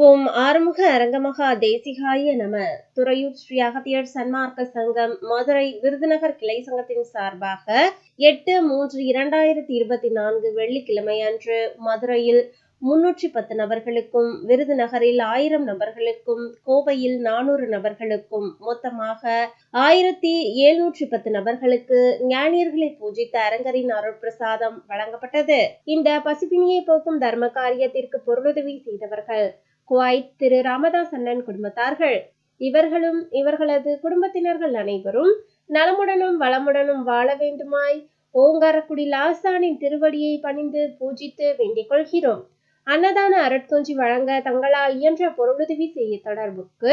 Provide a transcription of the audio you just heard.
ஓம் ஆறுமுக அரங்கமகா தேசிகாய நம. துறையூர் ஸ்ரீ அகத்தியர் சன்மார்க்க சங்கம் மதுரை விருதுநகர் கிளை சங்கத்தின் சார்பாக எட்டு மூன்று இரண்டாயிரத்தி இருபத்தி நான்கு வெள்ளிக்கிழமை அன்று மதுரையில் முன்னூற்றி பத்து நபர்களுக்கும் விருதுநகரில் ஆயிரம் நபர்களுக்கும் கோவையில் நானூறு நபர்களுக்கும் மொத்தமாக ஆயிரத்தி எழுநூற்றி பத்து நபர்களுக்கு ஞானியர்களை பூஜித்த அரங்கரின் அருட்பிரசாதம் வழங்கப்பட்டது. இந்த பசிப்பினியை போக்கும் தர்ம காரியத்திற்கு பொருளுதவி செய்தவர்கள் குவைத் திரு ராமதாஸ் அண்ணன் குடும்பத்தார்கள். இவர்களும் இவர்களது குடும்பத்தினர்கள் அனைவரும் நலமுடனும் வளமுடனும் வாழ வேண்டுமாய் ஓங்காரக்குடி லாசானின் திருவடியை பணிந்து பூஜித்து வேண்டிக் கொள்கிறோம். அன்னதான அருட்கொஞ்சி வழங்க தங்களால் இயன்ற பொருளுதவி செய்ய தொடர்புக்கு